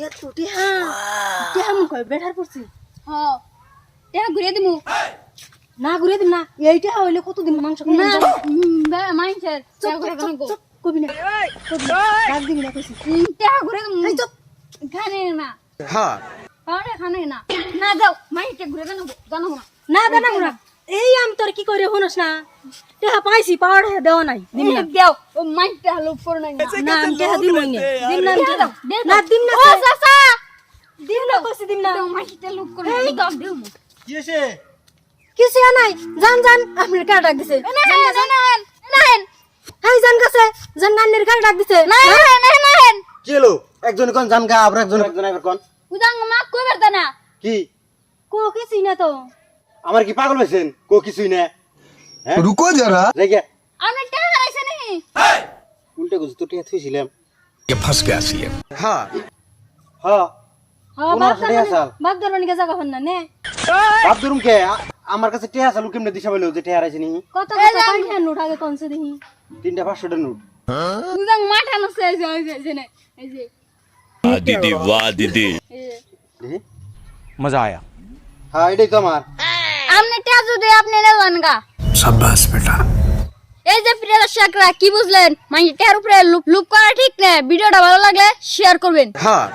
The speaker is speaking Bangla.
ইয়া তুটি হ্যাঁ টেহা মুখ বেঠার পড়ছি। হ টেহা ঘুরিয়ে দিমু। না ঘুরে দিন না। এইটা হইলে কতদিন মাংস খাব না জানো? মাইন্সের টেহা ঘুরে দিমু। চুপ, কবি না কবি না। ডাক দিবি না কইছি। টেহা ঘুরে দিমু। এই চুপ। খানে না। হ্যাঁ। পাউডার খানে না। না যাও মাইন্সে ঘুরে দেন জানো না। না দানা মুরা এই আমি তোর কি করে হনস না? টেহা পাইছি পাওয়ার দেওয়া নাই। দিম না। দেও ও মাইন্সটা হলো পড় নাই। না আমি টেহা দিম না। দিম না টেহা। না। দিম না ও চাচা! দিম না কইছি দিম না। তো মাইন্সটা লুক করে দাও দেও। কি হয়েছে কিছু নাই। জান জান আপনার কার ডাক দিছে? না না না না হাই জান কাছে জান নান্নের কার ডাক দিছে? না না না না একজন কোন জান গা আবার একজন একজন কোন? উদাং মা কই বেরতা না কি? কো কিছু না তো। আমার কি পাগল হয়েছেন? কো কিছুই না। হ্যাঁ? রুকো যারা। রেগে। আমি টাকা হারাইছে নি। উল্টে গুজ তো টিয়া থুইছিলাম। কে ফাঁস গে আসিয়ে হ্যাঁ। হ্যাঁ আমার কাছে টেহা চালু কেমনে দিশা বলল যে টেহা হারাইছে নি। কত নোট আগে কনসে দিহি তিনটা পাঁচশোটা নোট। মাঠা নসে এই যে দিদি বাহ দিদি? মজা আয়া। হ্যাঁ এটাই তো আমার। আমনে টাজু দিয়ে আপনি নেলেন গা। শাবাশ বেটা। এই যে প্রিয় দর্শকরা কি বুঝলেন? মানে এটার উপরে লুপ করা ঠিক না। ভিডিওটা ভালো লাগলে শেয়ার করবেন। হ্যাঁ।